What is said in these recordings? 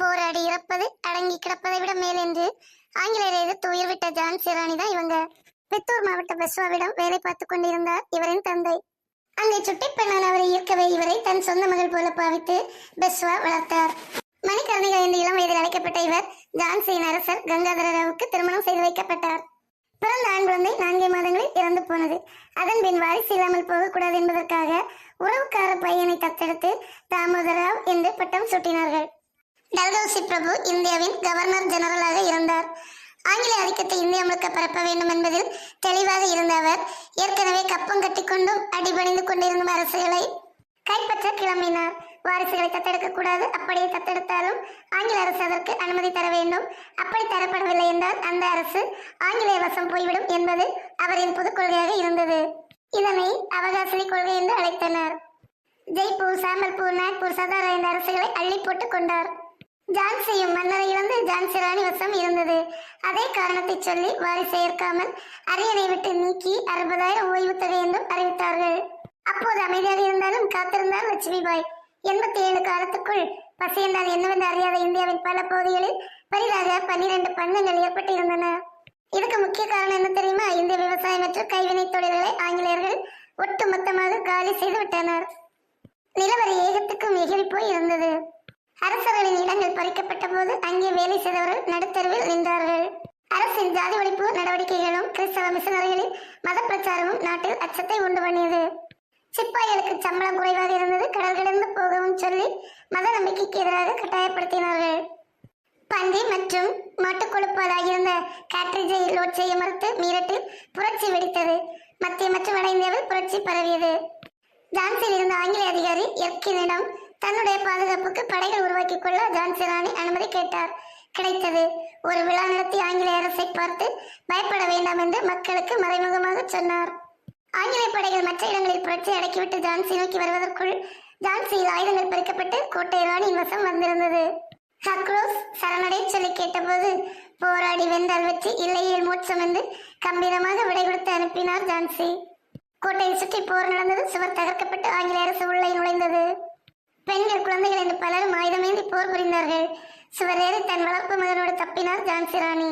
போராடி இறப்பது அடங்கி கிடப்பதை விட மேலென்று ஆங்கிலேயரை எதிர்த்து உயிர்விட்ட ஜான்சி ராணி தான் இவங்க. பித்தூர் மாவட்ட பெஸ்வாவிடம் வேலை பார்த்து கொண்டிருந்தார் இவரின் தந்தை. அங்கே சுட்டி பெண்ணால் அவரை ஈர்க்கவே இவரை தன் சொந்த மகள் போல பாவித்து பெஸ்வா வளர்த்தார். மணிக்கரணிகள் என்று இளம் வயதில் அழைக்கப்பட்ட இவர் ஜான்சியின் அரசர் கங்காதர ராவுக்கு திருமணம் செய்து வைக்கப்பட்டார். பிறந்த ஆண் குழந்தை நான்கே மாதங்களில் இறந்து போனது. அதன் பின் வாரிசு இல்லாமல் போகக்கூடாது என்பதற்காக உறவுக்கார பையனை தத்தெடுத்து தாமோதராவ் என்று பட்டம் சூட்டினார்கள். டல்கௌசி பிரபு இந்தியாவின் கவர்னர் ஜெனரலாக இருந்தார். ஆங்கில ஆதிக்கத்தை இந்தியா முழுக்க பரப்ப வேண்டும் என்பதில் தெளிவாக இருந்த அவர் ஏற்கனவே கப்பம் கட்டிக்கொண்டும் அடிபணிந்து கொண்டிருந்த அரசுகளை கைப்பற்ற கிளம்பினார். வாரிசுகளை தத்தெடுக்கக்கூடாது அப்படியே தத்தெடுத்தாலும் ஆங்கில அரசு அதற்கு அனுமதி தர வேண்டும். அப்படி தரப்படவில்லை என்றால் அந்த அரசு ஆங்கிலேய வசம் போய்விடும் என்பது அவரின் புது கொள்கையாக இருந்தது. இதனை அவகாசனை கொள்கை என்று அழைத்தனர். ஜெய்ப்பூர் சாம்பல்பூர் நாக்பூர் சதாரா என்ற அரசுகளை அள்ளி போட்டுக் கொண்டார். ஜான்சியும் மன்னரை இழந்து ஜான்சி ராணி வசம் இருந்தது. அதே காரணத்தை சொல்லி வாரிசை ஏற்காமல் அரியணை விட்டு நீக்கி அறுபதாயிரம் ஓய்வு தொகை என்றும் அறிவித்தார்கள். அப்போது அமைதியாக இருந்தாலும் காத்திருந்தார் லட்சுமிபாய். எண்பத்தி ஏழு காலத்துக்குள் பசி என்றால் என்னவென்று அறியாத இந்தியாவின் பல பகுதிகளில் பரிதாக பன்னிரண்டு பஞ்சங்கள் ஏற்பட்டிருந்தன. இதுக்கு முக்கிய காரணம் என்ன தெரியுமா? இந்திய விவசாயம் மற்றும் கைவினை தொழில்களை ஆங்கிலேயர்கள் ஒட்டுமொத்தமாக காலி செய்து விட்டனர் நிலவரி ஏகத்துக்கும் எகிரி போய் இருந்தது. அரசர்களின் பறிக்கப்பட்ட போது அங்கே வேலை செய்தவர்கள் நடுத்தருவில் நின்றார்கள். அரசின் ஜாதி ஒழிப்பு நடவடிக்கைகளும் கிறிஸ்தவ மிஷனரிகளின் மத பிரச்சாரமும் நாட்டில் அச்சத்தை உண்டு பண்ணியது. சிப்பாய்களுக்கு சம்பளம் குறைவாக இருந்தது கடல் கடந்து போகவும் சொல்லி மத நம்பிக்கைக்கு எதிராக கட்டாயப்படுத்தினார்கள். பன்றி மற்றும் மாட்டுக் இருந்த கேட்ரிஜை லோட் செய்ய மறுத்து மீரட்டில் புரட்சி வெடித்தது. மத்திய மற்றும் வட இந்தியாவில் புரட்சி பரவியது. ஜான்சியில் இருந்த ஆங்கில அதிகாரி எர்கினிடம் தன்னுடைய பாதுகாப்புக்கு படைகள் உருவாக்கிக் கொள்ள ஜான்சி ராணி அனுமதி கேட்டார். கிடைத்தது. ஒரு விழா நடத்தி ஆங்கிலேய அரசை பார்த்து பயப்பட வேண்டாம் என்று மக்களுக்கு மறைமுகமாக சொன்னார். ஆங்கிலேய படைகள் மற்ற இடங்களில் புரட்சி அடக்கிவிட்டு ஜான்சி நோக்கி வருவதற்குள் ஜான்சியில் ஆயுதங்கள் பறிக்கப்பட்டு கோட்டை ராணியின் வசம் வந்திருந்தது. ஹக்ரோஸ் சரணடை சொல்லி கேட்டபோது போராடி வென்றால் வச்சு இல்லையில் மோட்சம் என்று கம்பீரமாக விடை கொடுத்து அனுப்பினார் ஜான்சி. கோட்டையை சுற்றி போர் நடந்தது சுவர் தகர்க்கப்பட்டு ஆங்கிலேய அரசு உள்ளே நுழைந்தது. பெண்கள் குழந்தைகள் என்று பலரும் ஆயுதமேந்தி போர் புரிந்தார்கள். சுவரேறி தன் வளர்ப்பு மகனோடு தப்பினார் ஜான்சி ராணி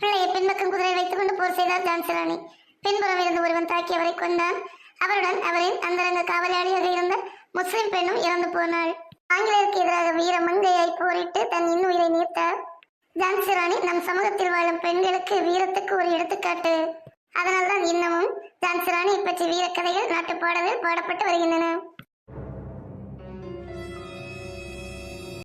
பிள்ளையை பின்பக்கம் குதிரை வைத்துக் கொண்டு போர் செய்தார் ஜான்சி ராணி பின்புறம் இருந்து ஒருவன் தாக்கி அவரை கொண்டான் அவருடன் அவரின் அந்தரங்க காவலாளியாக இருந்த முஸ்லிம் பெண்ணும் இறந்து போனாள். ஆங்கிலேயருக்கு எதிராக வீர மங்கையாய் போரிட்டு தன் இன்னுயிரை நீர்த்தார். ஜான்சி ராணி நம் சமூகத்தில் வாழும் பெண்களுக்கு வீரத்துக்கு ஒரு எடுத்துக்காட்டு. அதனால்தான் இன்னமும் ஜான்சி ராணியை பற்றி வீரக்கதைகள் நாட்டு பாடல்கள் பாடப்பட்டு வருகின்றன.